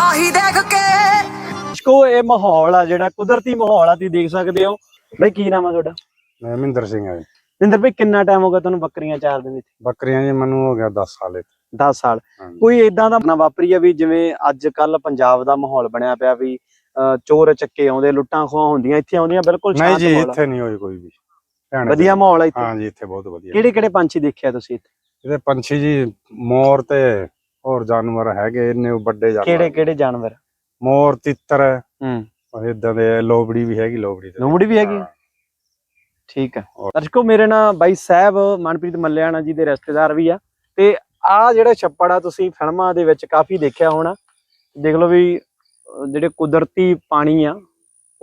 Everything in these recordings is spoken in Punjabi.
ਤਬਾਹੀ ਦੇਖ ਕੇ। ਕੋ ਇਹ ਮਾਹੌਲ ਆ ਜਿਹੜਾ ਕੁਦਰਤੀ ਮਾਹੌਲ ਆ ਤੁਸੀਂ ਦੇਖ ਸਕਦੇ ਹੋ। ਬਈ ਕੀ ਨਾਮ ਆ ਤੁਹਾਡਾ? ਮੈਂ ਮਹਿੰਦਰ ਸਿੰਘ ਆ ਜੀ। ਨਿੰਦਰ ਭਾਈ ਕਿੰਨਾ ਟਾਈਮ ਹੋ ਗਿਆ ਤੁਹਾਨੂੰ ਬੱਕਰੀਆਂ ਚਾਰ ਦੇ ਵਿੱਚ ਬੱਕਰੀਆਂ ਜੀ ਮੈਨੂੰ ਹੋ ਗਿਆ 10 ਸਾਲ ਇੱਥੇ। 10 ਸਾਲ। ਹਾਂਜੀ। ਕੋਈ ਇਦਾਂ ਦਾ ਨਾ ਵਾਪਰੀ ਆ ਵੀ ਜਿਵੇਂ ਅੱਜ ਕੱਲ ਪੰਜਾਬ ਦਾ ਮਾਹੌਲ ਬਣਿਆ ਪਿਆ ਵੀ ਅਹ ਚੋਰ ਚੱਕੇ ਆਉਂਦੇ ਲੁੱਟਾਂ ਖੋਹਾਂ ਹੁੰਦੀਆਂ ਇੱਥੇ ਆਉਂਦੀਆਂ ਬਿਲਕੁਲ ਨਹੀਂ ਸ਼ਾਂਤ ਜੀ ਮਾਹੌਲ ਆ। ਇੱਥੇ ਨਹੀਂ ਹੋਈ ਕੋਈ ਵੀ। ਭੈਣ ਵਧੀਆ ਮਾਹੌਲ ਆ ਇੱਥੇ? ਹਾਂ ਜੀ ਇੱਥੇ ਬਹੁਤ ਵਧੀਆ। ਕਿਹੜੇ ਕਿਹੜੇ ਪੰਛੀ ਦੇਖਿਆ ਤੁਸੀਂ ਇੱਥੇ? ਇਹਦੇ ਪੰਛੀ ਜੀ ਮੋਰ ਤੇ ਹੋਰ ਜਾਨਵਰ ਹੈਗੇ ਇੰਨੇ ਵੱਡੇ ਜਾਨਵਰ। ਕਿਹੜੇ ਕਿਹੜੇ ਜਾਨਵਰ? ਮੋਰ ਤਿੱਤਰ ਹੂੰ। ਇਦਾਂ ਦੇ ਲੋਬੜੀ ਵੀ ਹੈਗੀ ਲੋਬੜੀ ਤੇ ਲੋਮੜੀ ਵੀ ਹੈਗੀ। ਠੀਕ ਹੈ ਦਰਸ਼ਕੋ ਮੇਰੇ ਨਾਲ ਬਾਈ ਸਾਹਿਬ ਮਨਪ੍ਰੀਤ ਮੱਲਿਆਣਾ ਜੀ ਦੇ ਰਿਸ਼ਤੇਦਾਰ ਵੀ ਆ। ਤੇ ਆ ਜਿਹੜਾ ਛੱਪੜ ਆ ਤੁਸੀਂ ਫਿਲਮਾਂ ਦੇ ਵਿੱਚ ਕਾਫੀ ਦੇਖਿਆ ਹੋਣਾ। ਦੇਖ ਲਓ ਵੀ ਜਿਹੜੇ ਕੁਦਰਤੀ ਪਾਣੀ ਆ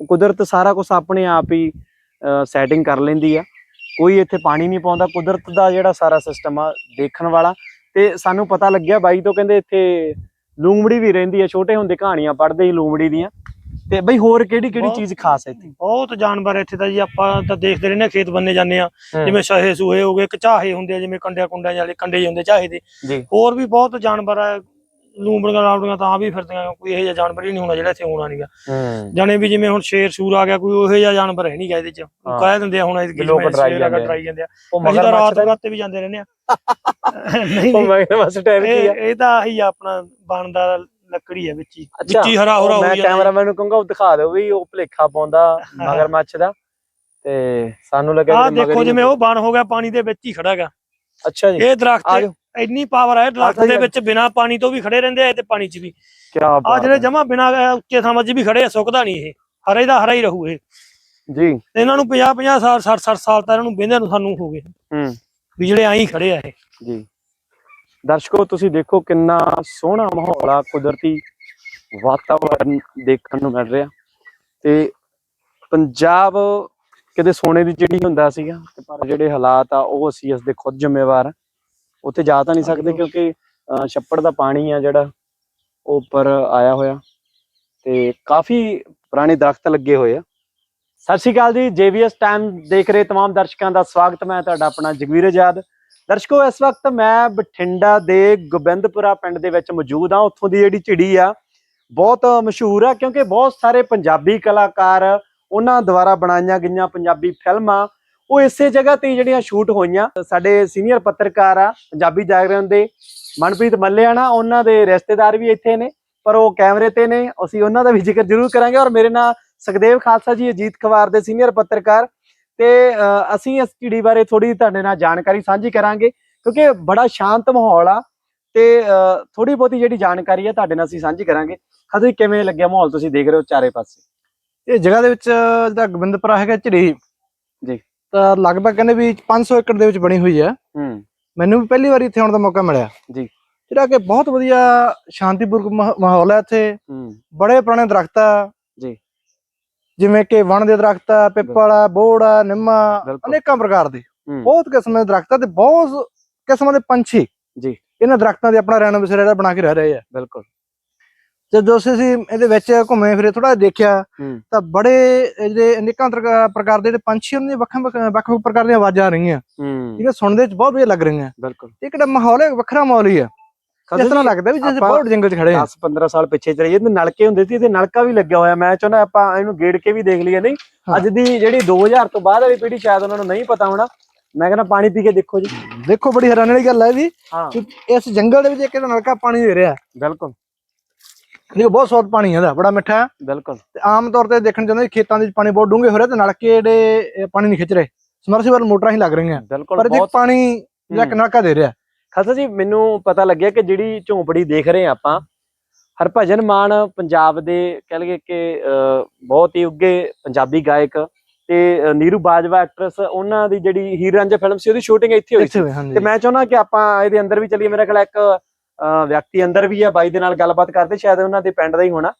ਕੁਦਰਤ ਸਾਰਾ ਕੁਝ ਆਪਣੇ ਆਪ ਹੀ ਸੈਟਿੰਗ ਕਰ ਲੈਂਦੀ ਆ। ਕੋਈ ਇੱਥੇ ਪਾਣੀ ਨਹੀਂ ਪਾਉਂਦਾ। ਕੁਦਰਤ ਦਾ ਜਿਹੜਾ ਸਾਰਾ ਸਿਸਟਮ ਆ ਦੇਖਣ ਵਾਲਾ। ਤੇ ਸਾਨੂੰ ਪਤਾ ਲੱਗਿਆ ਬਾਈ ਤੋਂ ਕਹਿੰਦੇ ਇੱਥੇ ਲੂੰਬੜੀ ਵੀ ਰਹਿੰਦੀ ਆ ਛੋਟੇ ਹੁੰਦੇ ਕਹਾਣੀਆਂ ਪੜ੍ਹਦੇ ਸੀ ਲੂੰਬੜੀ ਦੀਆਂ। ਤੇ ਬਈ ਹੋਰ ਕਿਹੜੀ ਕਿਹੜੀ ਚੀਜ਼ ਖਾਸ ਹੈ ਇੱਥੇ? ਬਹੁਤ ਜਾਨਵਰ ਇੱਥੇ ਤਾਂ ਜੀ ਆਪਾਂ ਤਾਂ ਦੇਖਦੇ ਰਹਿੰਦੇ ਹਾਂ, ਖੇਤ ਬੰਨੇ ਜਾਂਦੇ ਆ। ਜਿਵੇਂ ਸ਼ਾਹੇ ਸੂਹੇ ਹੋ ਗਏ ਕਚਾਹੇ ਹੁੰਦੇ ਆ ਜਿਵੇਂ ਕੰਡਿਆਂ ਕੁੰਡਿਆਂ ਵਾਲੇ ਕੰਡੇ ਜਿਹੇ ਹੁੰਦੇ ਚਾਹੇ ਦੇ। ਜੀ। ਹੋਰ ਵੀ ਬਹੁਤ ਜਾਨਵਰ ਆ ਲੂੰਬੜੀਆਂ ਲਾਉਂਦੀਆਂ ਤਾਂ ਵੀ ਫਿਰਦੀਆਂ ਕੋਈ ਇਹੋ ਜਿਹਾ ਜਾਨਵਰ ਹੀ ਨਹੀਂ ਹੋਣਾ ਜਿਹੜਾ ਇੱਥੇ ਹੋਣਾ ਨਹੀਂਗਾ ਹੂੰ। ਜਾਣੇ ਵੀ ਜਿਵੇਂ ਹੁਣ ਸ਼ੇਰ ਸ਼ੂਰ ਆ ਗਿਆ ਕੋਈ ਉਹੋ ਜਿਹਾ ਜਾਨਵਰ ਹੈ ਨਹੀਂਗਾ ਇਹਦੇ ਚ। ਹਾਂ। ਕਹਿ ਦਿੰਦੇ ਆ ਹੁਣ ਇਹ ਲੋਕ ਡਰਾਈ ਆ ਜਾਂਦੇ ਆ। ਆ। ਉਹ ਅਸੀਂ ਤਾਂ ਰਾਤ ਰਾਤ ਵੀ ਜਾਂਦੇ ਰਹਿੰਦੇ ਆ। ਨਹੀਂ ਉਹ ਨਹੀਂ। ਮਗਰ ਬਸ ਟਾਈਮ ਕੀ ਆ। ਇਹ ਤਾਂ ਆਹੀ ਆ ਆਪਣਾ ਬਣਦਾ ਲੱਕੜੀ ਹੈ ਵਿੱਚ ਹੀ। ਵਿੱਚ ਹੀ ਹਰਾ ਉਹ ਹਰਾ ਮੈਂ ਹੋਈ ਜਾਂਦਾ। ਕੈਮਰਾਮੈਨ ਨੂੰ ਕਹੂੰਗਾ ਉਹ ਦਿਖਾ ਦਿਓ ਵੀ ਉਹ ਭਲੇਖਾ ਪਾਉਂਦਾ ਮਗਰਮੱਛ ਦਾ ਤੇ ਸਾਨੂੰ ਲੱਗਿਆ ਆ ਦੇਖੋ ਹੀ ਜਿਵੇਂ ਉਹ ਬਣ ਹੋ ਗਿਆ ਪਾਣੀ ਦੇ ਵਿੱਚ ਹੀ ਖੜਾ ਹੈਗਾ। ਅੱਛਾ ਜੀ। ਇਹ ਆ ਦਰਖਤ ਇੰਨੀ ਪਾਵਰ ਹੈ ਸਹੀ ਦੇ। ਵਿੱਚ ਬਿਨਾ ਪਾਣੀ ਤੋਂ ਵੀ ਖੜੇ ਰਹਿੰਦੇ ਆ ਤੇ ਪਾਣੀ 'ਚ ਵੀ। ਕੀ ਆ ਜਿਹੜੇ। ਜਮਾ ਬਿਨਾ ਉੱਚੇ ਥਾਵਾਂ 'ਚ ਵੀ ਖੜੇ ਆ ਸੁੱਕਦਾ ਨਹੀਂ ਇਹ। ਹਰੇ ਦਾ ਹਰਾ ਹੀ ਰਹੂ ਇਹ। ਜੀ। ਇਹਨਾਂ ਨੂੰ 50 50 ਸਾਲ 60 60 ਸਾਲ ਤਾਂ ਇਹਨਾਂ ਨੂੰ ਬਹਿੰਦਿਆਂ ਨੂੰ ਸਾਨੂੰ ਹੋ ਗਏ। ਹੂੰ। ਵੀ ਜਿਹੜੇ ਹੀ ਖੜੇ ਆ ਇਹ। ਜੀ। ਦਰਸ਼ਕੋ ਤੁਸੀਂ ਦੇਖੋ ਕਿੰਨਾ ਸੋਹਣਾ ਮਾਹੌਲ ਆ ਕੁਦਰਤੀ ਵਾਤਾਵਰਨ ਦੇਖਣ ਨੂੰ ਮਿਲ ਰਿਹਾ। ਤੇ ਪੰਜਾਬ ਕਿਤੇ ਸੋਨੇ ਦੀ ਚਿੜੀ ਹੁੰਦਾ ਸੀਗਾ ਪਰ ਜਿਹੜੇ ਹਾਲਾਤ ਆ ਉਹ ਅਸੀਂ ਇਸ ਦੇ ਖੁਦ ਜ਼ਿੰਮੇਵਾਰ ਆ। ਉੱਥੇ ਜਾ ਤਾਂ ਨਹੀਂ ਸਕਦੇ ਕਿਉਂਕਿ ਅਹ, ਛੱਪੜ ਦਾ ਪਾਣੀ ਆ ਜਿਹੜਾ ਉਹ ਉੱਪਰ ਆਇਆ ਹੋਇਆ ਤੇ ਕਾਫੀ ਪੁਰਾਣੇ ਦਰਖਤ ਲੱਗੇ ਹੋਏ ਆ ਸਤਿ ਸ਼੍ਰੀ ਅਕਾਲ ਜੀ ਜੇਵੀਐਸ ਟਾਈਮ ਦੇਖ ਰਹੇ तमाम ਦਰਸ਼ਕਾਂ ਦਾ ਸਵਾਗਤ ਮੈਂ ਤੁਹਾਡਾ ਆਪਣਾ ਜਗਵੀਰ ਆਜ਼ਾਦ ਦਰਸ਼ਕੋ ਇਸ ਵਕਤ ਮੈਂ ਬਠਿੰਡਾ ਦੇ ਗੋਬਿੰਦਪੁਰਾ ਪਿੰਡ ਦੇ ਵਿੱਚ ਮੌਜੂਦ ਹਾਂ ਉੱਥੋਂ ਦੀ ਜਿਹੜੀ ਝਿੜੀ ਆ ਬਹੁਤ ਮਸ਼ਹੂਰ ਆ ਕਿਉਂਕਿ ਬਹੁਤ ਸਾਰੇ ਪੰਜਾਬੀ ਕਲਾਕਾਰ ਉਹਨਾਂ ਦੁਆਰਾ ਬਣਾਈਆਂ ਗਈਆਂ ਪੰਜਾਬੀ ਫਿਲਮਾਂ ਉਹ ਇਸੇ ਜਗ੍ਹਾ ਤੇ ਜਿਹੜੀਆਂ ਸ਼ੂਟ ਹੋਈਆਂ। ਸਾਡੇ ਸੀਨੀਅਰ ਪੱਤਰਕਾਰ ਆ ਪੰਜਾਬੀ ਜਾਗਰਣ ਦੇ ਮਨਪ੍ਰੀਤ ਮੱਲਿਆਣਾ ਉਹਨਾਂ ਦੇ ਰਿਸ਼ਤੇਦਾਰ ਵੀ ਇੱਥੇ ਨੇ ਪਰ ਉਹ ਕੈਮਰੇ ਤੇ ਨੇ ਅਸੀਂ ਉਹਨਾਂ ਦਾ ਵੀ ਜ਼ਿਕਰ ਜ਼ਰੂਰ ਕਰਾਂਗੇ ਔਰ ਮੇਰੇ ਨਾਲ ਸੁਖਦੇਵ ਖਾਲਸਾ ਜੀ ਅਜੀਤ ਖਵਾਰ ਦੇ ਸੀਨੀਅਰ ਪੱਤਰਕਾਰ ਤੇ ਅਸੀਂ ਇਸ ਝਿੜੀ ਬਾਰੇ ਥੋੜੀ ਤੁਹਾਡੇ ਨਾਲ ਜਾਣਕਾਰੀ ਸਾਂਝੀ ਕਰਾਂਗੇ ਕਿਉਂਕਿ ਬੜਾ ਸ਼ਾਂਤ ਮਾਹੌਲ ਆ ਤੇ ਥੋੜੀ ਬਹੁਤੀ ਜਿਹੜੀ ਜਾਣਕਾਰੀ ਆ ਤੁਹਾਡੇ ਨਾਲ ਅਸੀਂ ਸਾਂਝੀ ਕਰਾਂਗੇ। ਖਦੋਂ ਕਿਵੇਂ ਲੱਗਿਆ ਮਾਹੌਲ ਤੁਸੀਂ ਦੇਖ ਰਹੇ ਹੋ ਚਾਰੇ ਪਾਸੇ? ਇਹ ਜਗ੍ਹਾ ਦੇ ਵਿੱਚ ਜਿਹੜਾ ਗੋਬਿੰਦਪੁਰਾ ਹੈਗਾ ਝਿੜੀ। ਜੀ। ਤਾਂ ਲਗਭਗ ਕਹਿੰਦੇ ਵੀ 500 ਏਕੜ ਦੇ ਵਿੱਚ ਬਣੀ ਹੋਈ ਹੈ। ਹੂੰ। ਮੈਨੂੰ ਵੀ ਪਹਿਲੀ ਵਾਰੀ ਇੱਥੇ ਆਉਣ ਦਾ ਮੌਕਾ ਮਿਲਿਆ। ਜੀ। ਜਿਹੜਾ ਕਿ ਬਹੁਤ ਵਧੀਆ ਸ਼ਾਂਤੀਪੂਰਵਕ ਮਾਹ- ਮਾਹੌਲ ਹੈ ਇੱਥੇ। ਹੂੰ। ਬੜੇ ਪੁਰਾਣੇ ਦਰਖਤ ਆ। ਜੀ। ਜਿਵੇਂ ਕਿ ਵਣ ਦੇ ਦਰਖਤ ਆ ਪਿੱਪਲ ਆ ਬੋੜ ਆ ਨਿੰਮਾ। ਅਨੇਕਾਂ ਪ੍ਰਕਾਰ ਦੇ। ਬਹੁਤ ਕਿਸਮ ਦੇ ਦਰਖਤ ਆ ਤੇ ਬਹੁਤ ਕਿਸਮਾਂ ਦੇ ਪੰਛੀ। ਜੀ। ਇਹਨਾਂ ਦਰਖਤਾਂ ਦੇ ਆਪਣਾ ਰਹਿਣ ਬਸੇਰਾ ਬਣਾ ਕੇ ਰਹਿ ਰਹੇ ਆ। ਬਿਲਕੁਲ। ਜਦੋਂ ਅਸੀਂ ਇਹਦੇ ਵਿੱਚ ਘੁੰਮੇ ਫਿਰੇ ਥੋੜਾ ਦੇਖਿਆ ਹੂੰ। ਤਾਂ ਬੜੇ ਜਿਹੜੇ ਅਨੇਕਾਂ ਪ੍ਰਕਾਰ ਦੇ ਜਿਹੜੇ ਪੰਛੀ ਉਹਨਾਂ ਦੀਆਂ ਵੱਖ ਵੱਖ ਪ੍ਰਕਾਰ ਦੀਆਂ ਆਵਾਜ਼ਾਂ ਆ ਰਹੀਆਂ। ਹੂੰ। ਜਿਹੜੀਆਂ ਸੁਣਨ ਦੇ ਵਿੱਚ ਬਹੁਤ ਵਧੀਆ ਲੱਗ ਰਹੀਆਂ। ਬਿਲਕੁਲ। ਇਹ ਕਿਹੜਾ ਮਾਹੌਲ ਹੈ ਵੱਖਰਾ ਮਾਹੌਲ ਹੀ ਹੈ। ਇਸ ਤਰ੍ਹਾਂ ਲੱਗਦਾ ਵੀ ਜਿਵੇਂ ਬਹੁਤ ਜੰਗਲ 'ਚ ਖੜੇ ਆ। 10 15 ਸਾਲ ਪਿੱਛੇ ਚਲੇ ਇਹਦੇ ਨਲਕੇ ਹੁੰਦੇ ਸੀ ਤੇ ਨਲਕਾ ਵੀ ਲੱਗਿਆ ਹੋਇਆ ਮੈਂ ਚਾਹੁੰਦਾ ਆਪਾਂ ਇਹਨੂੰ ਗੇੜ ਕੇ ਵੀ ਦੇਖ ਲਈਏ ਨਹੀਂ? ਹਾਂ। ਅੱਜ ਦੀ ਜਿਹੜੀ 2000 ਤੋਂ ਬਾਅਦ ਵਾਲੀ ਪੀੜ੍ਹੀ ਸ਼ਾਇਦ ਉਹਨਾਂ ਨੂੰ ਨਹੀਂ ਪਤਾ ਹੋਣਾ। ਮੈਂ ਕਹਿੰਦਾ ਪਾਣੀ ਪੀ ਕੇ ਦੇਖੋ ਜੀ। ਦੇਖੋ ਬੜੀ ਹੈਰਾਨੀ ਵਾਲੀ ਗੱਲ ਹੈ ਵੀ ਹਾਂ। ਇਸ ਜੰਗਲ ਦੇ ਵਿੱਚ ਇੱਕ ਨਲਕਾ ਪਾਣੀ ਦੇ ਰਿਹਾ। ਬਿਲਕੁਲ। ਇਹ ਬਹੁਤ ਸਵਾਦ ਪਾਣੀ ਇਹਦਾ ਬੜਾ ਮਿੱਠਾ ਹੈ। ਬਿਲਕੁਲ। ਤੇ ਆਮ ਤੌਰ ਤੇ ਦੇਖਣ ਜਾਂਦੇ ਖੇਤਾਂ ਦੇ ਵਿੱਚ ਪਾਣੀ ਬਹੁਤ ਡੂੰਘੇ ਹੋ ਰਿਹਾ ਤੇ ਨਲਕੇ ਜਿਹੜੇ ਪਾਣੀ ਨਹੀਂ ਖਿੱਚ ਰਹੇ। ਸਮਰਸੀਬਲ ਮੋਟਰਾਂ ਹੀ ਲੱਗ ਰਹੀਆਂ। ਬਿਲਕੁਲ ਪਰ ਜੇ ਪਾਣੀ ਇੱਕ ਨਲਕਾ ਦੇ ਰਿਹਾ। ਖਾਸਾ ਜੀ ਮੈਨੂੰ ਪਤਾ ਲੱਗਿਆ ਕਿ ਜਿਹੜੀ ਝੌਂਪੜੀ ਦੇਖ ਰਹੇ ਆਪਾਂ ਹਰਭਜਨ ਮਾਨ ਪੰਜਾਬ ਦੇ ਕਹਿ ਲਈਏ ਕਿ ਬਹੁਤ ਹੀ ਉੱਗੇ ਪੰਜਾਬੀ ਗਾਇਕ ਤੇ ਨੀਰੂ ਬਾਜਵਾ ਐਕਟਰੈਸ ਉਹਨਾਂ ਦੀ ਜਿਹੜੀ ਹੀਰ ਰਾਂਝਾ ਫਿਲਮ ਸੀ ਉਹਦੀ ਸ਼ੂਟਿੰਗ ਇੱਥੇ ਹੋਈ ਸੀ। ਤੇ ਮੈਂ ਚਾਹੁੰਦਾ ਕਿ ਆਪਾਂ ਇਹਦੇ ਅੰਦਰ ਵੀ ਚੱਲੀਏ। ਮੇਰੇ ਖਿਆਲ ਇੱਕ ਵਿਅਕਤੀ ਅੰਦਰ ਵੀ ਆ ਬਾਈ ਦੇ ਨਾਲ ਗੱਲਬਾਤ ਕਰਦੇ ਸ਼ਾਇਦ ਉਹਨਾਂ ਦੇ ਪਿੰਡ ਦਾ ਹੀ ਹੋਣਾ।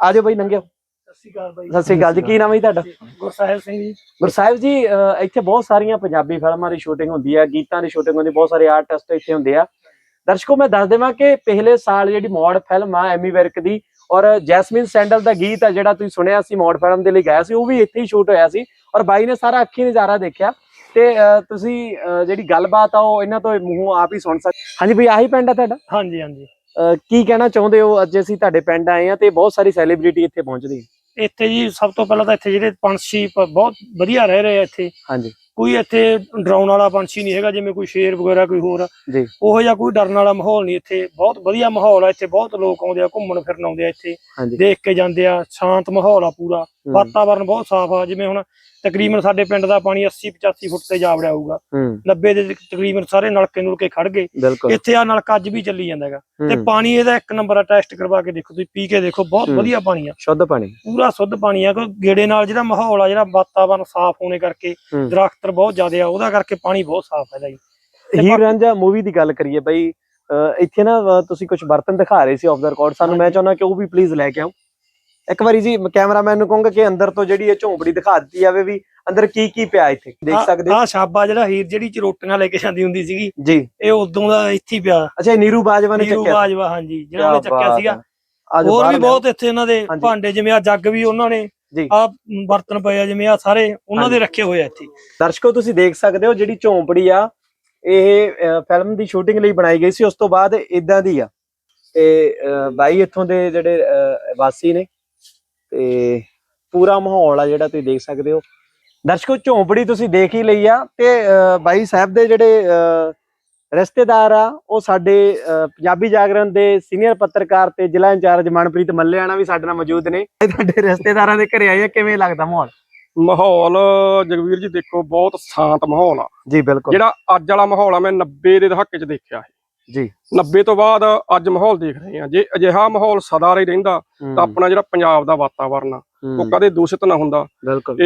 ਆਜੋ ਬਾਈ ਨੰਗਿਓ। ਸਤਿ ਸ਼੍ਰੀ ਅਕਾਲ ਬਾਈ ਸਤਿ ਸ੍ਰੀ ਅਕਾਲ ਜੀ ਕੀ ਨਾਮ ਹੈ ਤੁਹਾਡਾ? ਗੁਰਸਾਹਿਬ ਸਿੰਘ ਜੀ। ਗੁਰਸਾਹਿਬ ਜੀ ਇੱਥੇ ਬਹੁਤ ਸਾਰੀਆਂ ਪੰਜਾਬੀ ਫਿਲਮਾਂ ਦੀ ਸ਼ੂਟਿੰਗ ਹੁੰਦੀ ਹੈ ਗੀਤਾਂ ਦੀ ਸ਼ੂਟਿੰਗ ਹੁੰਦੀ ਬਹੁਤ ਸਾਰੇ ਆਰਟਿਸਟ ਇੱਥੇ ਹੁੰਦੇ ਆ। ਦਰਸ਼ਕੋ ਮੈਂ ਦੱਸ ਦੇਵਾਂ ਕਿ ਪਿਛਲੇ ਸਾਲ ਜਿਹੜੀ ਮੌੜ ਫਿਲਮ ਆ ਐਮੀ ਵਿਰਕ ਦੀ ਔਰ ਜੈਸਮਿਨ ਸੈਂਡਲ ਦਾ ਗੀਤ ਆ ਜਿਹੜਾ ਤੁਸੀਂ ਸੁਣਿਆ ਸੀ ਮੌੜ ਫਿਲਮ ਦੇ ਲਈ ਗਾਇਆ ਸੀ ਉਹ ਵੀ ਇੱਥੇ ਹੀ ਸ਼ੂਟ ਹੋਇਆ ਸੀ ਔਰ ਬਾਈ ਨੇ ਸਾਰਾ ਅੱਖੀ ਨਜ਼ਾਰਾ ਦੇਖਿਆ। ਤੇ ਅਹ, ਤੁਸੀਂ ਅਹ, ਜਿਹੜੀ ਗੱਲਬਾਤ ਆ ਉਹ ਇਹਨਾਂ ਤੋਂ ਮੂੰਹੋਂ ਆਪ ਹੀ ਸੁਣ ਸਕਦੇ ਹਾਂਜੀ ਬਈ ਆਹੀ ਪਿੰਡ ਆ ਤੁਹਾਡਾ? ਹਾਂਜੀ ਹਾਂਜੀ। ਅਹ ਕੀ ਕਹਿਣਾ ਚਾਹੁੰਦੇ ਹੋ? ਅੱਜ ਅਸੀਂ ਤੁਹਾਡੇ ਪਿੰਡ ਆਏ ਆ ਤੇ ਬਹੁਤ ਸਾਰੀ ਸੈਲੀਬ੍ਰਿਟੀ ਇੱਥੇ ਪਹੁੰਚਦੀ ਹੈ। ਇੱਥੇ ਜੀ ਸਭ ਤੋਂ ਪਹਿਲਾਂ ਤਾਂ ਇੱਥੇ ਜਿਹੜੇ ਪੰਛੀ ਪ- ਬਹੁਤ ਵਧੀਆ ਰਹਿ ਰਹੇ ਆ ਇੱਥੇ। ਹਾਂਜੀ। ਕੋਈ ਇੱਥੇ ਡਰਾਉਣ ਵਾਲਾ ਪੰਛੀ ਨਹੀਂ ਹੈਗਾ ਜਿਵੇਂ ਕੋਈ ਸ਼ੇਰ ਵਗੈਰਾ ਕੋਈ ਹੋਰ। ਜੀ। ਉਹੋ ਜਿਹਾ ਕੋਈ ਡਰਨ ਵਾਲਾ ਮਾਹੌਲ ਨਹੀਂ ਇੱਥੇ। ਬਹੁਤ ਵਧੀਆ ਮਾਹੌਲ ਆ ਇੱਥੇ। ਬਹੁਤ ਲੋਕ ਆਉਂਦੇ ਆ ਘੁੰਮਣ ਫਿਰਨ ਆਉਂਦੇ ਆ ਇੱਥੇ। ਹਾਂਜੀ। ਦੇਖ ਕੇ ਜਾਂਦੇ ਆ ਸ਼ਾਂਤ ਮਾਹੌਲ ਆ ਪੂਰਾ। ਹੂੰ, ਵਾਤਾਵਰਨ ਬਹੁਤ ਸਾਫ਼ ਆ ਜਿਵੇਂ ਹੁਣ ਤਕਰੀਬਨ ਸਾਡੇ ਪਿੰਡ ਦਾ ਪਾਣੀ 80 85 ਫੁੱਟ ਤੇ ਜਾ ਵੜਿਆ ਹੋਊਗਾ। ਹੂੰ। 90 ਦੇ ਤਕਰੀਬਨ ਸਾਰੇ ਨਲਕੇ ਨੁਲਕੇ ਖੜ ਗਏ। ਇੱਥੇ ਆ ਨਲਕਾ ਅੱਜ ਵੀ ਚੱਲੀ ਜਾਂਦਾ ਹੈਗਾ। ਤੇ ਹੂੰ, ਪਾਣੀ ਇਹਦਾ ਇੱਕ ਨੰਬਰ ਆ ਟੈਸਟ ਕਰਵਾ ਕੇ ਦੇਖੋ ਤੁਸੀਂ ਪੀ ਕੇ ਦੇਖੋ ਬਹੁਤ ਹੂੰ। ਵਧੀਆ ਪਾਣੀ ਆ। ਸ਼ੁੱਧ ਪਾਣੀ। ਪੂਰਾ ਸ਼ੁੱਧ ਪਾਣੀ ਆ ਕੋਈ ਗੇੜੇ ਨਾਲ ਜਿਹੜਾ ਮਾਹੌਲ ਆ ਜਿਹੜਾ ਵਾਤਾਵਰਨ ਸਾਫ਼ ਹੋਣੇ ਕਰਕੇ ਹੂੰ। ਦਰਖਤ ਬਹੁਤ ਜ਼ਿਆਦਾ ਆ ਉਹਦਾ ਕਰਕੇ ਪਾਣੀ ਬਹੁਤ ਸਾਫ਼ ਹੈ ਜੀ। ਹੀਰ ਰਾਂਝਾ ਮੂਵੀ ਦੀ ਗੱਲ ਕਰੀਏ ਬਈ ਇੱਥੇ ਨਾ ਤੁਸੀਂ ਕੁਝ ਬਰਤਨ ਦਿਖਾ ਰਹੇ ਸੀ ਆਫ ਦਾ ਰਿਕਾਰਡ ਸਾਨੂੰ ਮੈਂ। ਚਾਹੁੰਦਾ ਕਿ ਉਹ ਵੀ ਪਲੀਜ਼ ਲੈ ਕੇ ਆਓ। ਇੱਕ ਵਾਰੀ ਜੀ ਕੈਮਰਾਮੈਨ ਨੂੰ ਕਹੂੰਗਾ ਕਿ ਅੰਦਰ ਤੋਂ ਜਿਹੜੀ ਇਹ ਝੌਂਪੜੀ ਦਿਖਾ ਦਿੱਤੀ ਜਾਵੇ ਵੀ ਅੰਦਰ ਕੀ ਕੀ ਪਿਆ ਇੱਥੇ ਦੇਖ ਸਕਦੇ ਆ ਛਾਬਾ ਜਿਹੜਾ ਹੀਰ ਜਿਹੜੀ ਚ ਰੋਟੀਆਂ ਲੈ ਕੇ ਜਾਂਦੀ ਹੁੰਦੀ ਸੀਗੀ ਜੀ ਇਹ ਉਦੋਂ ਦਾ ਇੱਥੇ ਹੀ ਪਿਆ ਅੱਛਾ ਇਹ ਨੀਰੂ ਬਾਜਵਾ ਨੇ ਨੀਰੂ ਚੱਕਿਆ ਬਾਜਵਾ ਹਾਂਜੀ ਜਿਹੜਾ ਕਿਆ ਚੱਕਿਆ ਸੀਗਾ ਹੋਰ ਵੀ। ਬਹੁਤ ਇੱਥੇ ਇਹਨਾਂ ਦੇ। ਭਾਂਡੇ ਜਿਵੇਂ ਆ ਜੱਗ ਵੀ ਉਹਨਾਂ ਨੇ। ਆ ਬਰਤਨ ਪਏ ਆ ਜਿਵੇਂ ਆ ਸਾਰੇ ਉਹਨਾਂ ਦੇ। ਰੱਖੇ ਹੋਏ ਆ ਇੱਥੇ ਦਰਸ਼ਕੋ ਤੁਸੀਂ ਦੇਖ ਸਕਦੇ ਹੋ ਜਿਹੜੀ ਝੌਂਪੜੀ ਆ ਇਹ ਫਿਲਮ ਦੀ ਸ਼ੂਟਿੰਗ ਲਈ ਬਣਾਈ ਗਈ ਸੀ ਉਸ ਤੋਂ ਬਾਅਦ ਇਦਾਂ ਦੀ ਆ ਤੇ ਬਾਈ ਇੱਥੋਂ ਦੇ ਜਿਹੜੇ ਵਾਸੀ ਨੇ ਤੇ ਪੂਰਾ ਮਾਹੌਲ ਆ ਜਿਹੜਾ ਤੁਸੀਂ ਦੇਖ ਸਕਦੇ ਹੋ। ਦਰਸ਼ਕੋ ਝੌਂਪੜੀ ਤੁਸੀਂ ਦੇਖ ਹੀ ਲਈ ਆ ਤੇ ਬਾਈ ਸਾਹਿਬ ਦੇ ਜਿਹੜੇ ਰਿਸ਼ਤੇਦਾਰ ਆ ਉਹ ਸਾਡੇ ਪੰਜਾਬੀ ਜਾਗਰਣ ਦੇ ਸੀਨੀਅਰ ਪੱਤਰਕਾਰ ਤੇ ਜ਼ਿਲ੍ਹਾ ਇੰਚਾਰਜ ਮਨਪ੍ਰੀਤ ਮੱਲਿਆਣਾ ਵੀ ਸਾਡੇ ਨਾਲ ਮੌਜੂਦ ਨੇ। ਤੁਹਾਡੇ ਰਿਸ਼ਤੇਦਾਰਾਂ ਦੇ ਘਰੇ ਆਏ ਆ ਕਿਵੇਂ ਲੱਗਦਾ ਮਾਹੌਲ? ਮਾਹੌਲ ਜਗਵੀਰ ਜੀ ਦੇਖੋ ਬਹੁਤ ਸ਼ਾਂਤ ਮਾਹੌਲ ਆ। ਜੀ ਬਿਲਕੁਲ। ਜਿਹੜਾ ਅੱਜ ਵਾਲਾ ਮਾਹੌਲ ਆ ਮੈਂ 90 ਦੇ ਦਹਾਕੇ 'ਚ ਦੇਖਿਆ ਹੈ ਜੀ। 90 ਤੋਂ ਬਾਅਦ ਅੱਜ ਮਾਹੌਲ ਦੇਖ ਰਹੇ ਆ ਜੇ ਅਜਿਹਾ ਮਾਹੌਲ ਸਦਾ ਹੀ ਰਹਿੰਦਾ ਤਾਂ ਆਪਣਾ ਜਿਹੜਾ ਪੰਜਾਬ ਦਾ ਵਾਤਾਵਰਨ ਆ ਉਹ ਕਦੇ ਦੂਸ਼ਿਤ ਨਾ ਹੁੰਦਾ।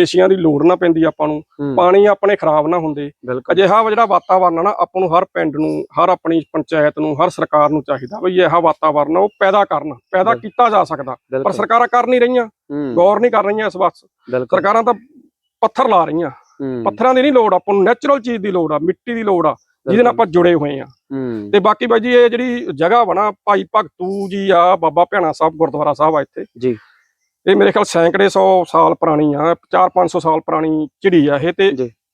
ਏਸੀਆਂ ਦੀ ਲੋੜ ਨਾ ਪੈਂਦੀ ਆਪਾਂ ਨੂੰ। ਪਾਣੀ ਆਪਣੇ ਖਰਾਬ ਨਾ ਹੁੰਦੇ। ਅਜਿਹਾ ਜਿਹੜਾ ਵਾਤਾਵਰਨ ਆ ਨਾ ਆਪਾਂ ਨੂੰ ਹਰ ਪਿੰਡ ਨੂੰ ਹਰ ਆਪਣੀ ਪੰਚਾਇਤ ਨੂੰ ਹਰ ਸਰਕਾਰ ਨੂੰ ਚਾਹੀਦਾ ਵੀ ਇਹ ਵਾਤਾਵਰਨ ਉਹ ਪੈਦਾ ਕਰਨ ਪੈਦਾ। ਕੀਤਾ ਜਾ ਸਕਦਾ। ਪਰ ਸਰਕਾਰਾਂ ਕਰ ਨਹੀਂ ਰਹੀਆਂ। ਗੌਰ ਨਹੀਂ ਕਰ ਰਹੀਆਂ ਇਸ ਬਿਲਕੁਲ। ਸਰਕਾਰਾਂ ਤਾਂ ਪੱਥਰ ਲਾ ਰਹੀਆਂ। ਪੱਥਰਾਂ ਦੀ ਨਹੀਂ ਲੋੜ ਆਪਾਂ ਨੂੰ ਨੈਚੁਰਲ ਚੀਜ਼ ਦੀ ਲੋੜ ਆ ਮਿੱਟੀ ਦੀ ਲੋੜ ਆ। ਜਿਹਦੇ ਨਾਲ ਆਪਾਂ ਜੁੜੇ ਹੋਏ ਆ ਤੇ ਬਾਕੀ ਬਾਈ ਜੀ ਇਹ ਜਿਹੜੀ ਜਗ੍ਹਾ ਬਣਾ ਭਾਈ ਭਗਤੂ ਜੀ ਆ ਬਾਬਾ ਭੈਣਾ ਸਾਹਿਬ ਗੁਰਦੁਆਰਾ ਸਾਹਿਬ ਆ ਇੱਥੇ ਜੀ। ਇਹ ਮੇਰੇ ਖਿਆਲ ਸੈਂਕੜੇ ਸੌ ਸਾਲ ਪੁਰਾਣੀ ਆ 4-500 ਸਾਲ ਪੁਰਾਣੀ ਚਿੜੀ ਆ ਇਹ ਤੇ।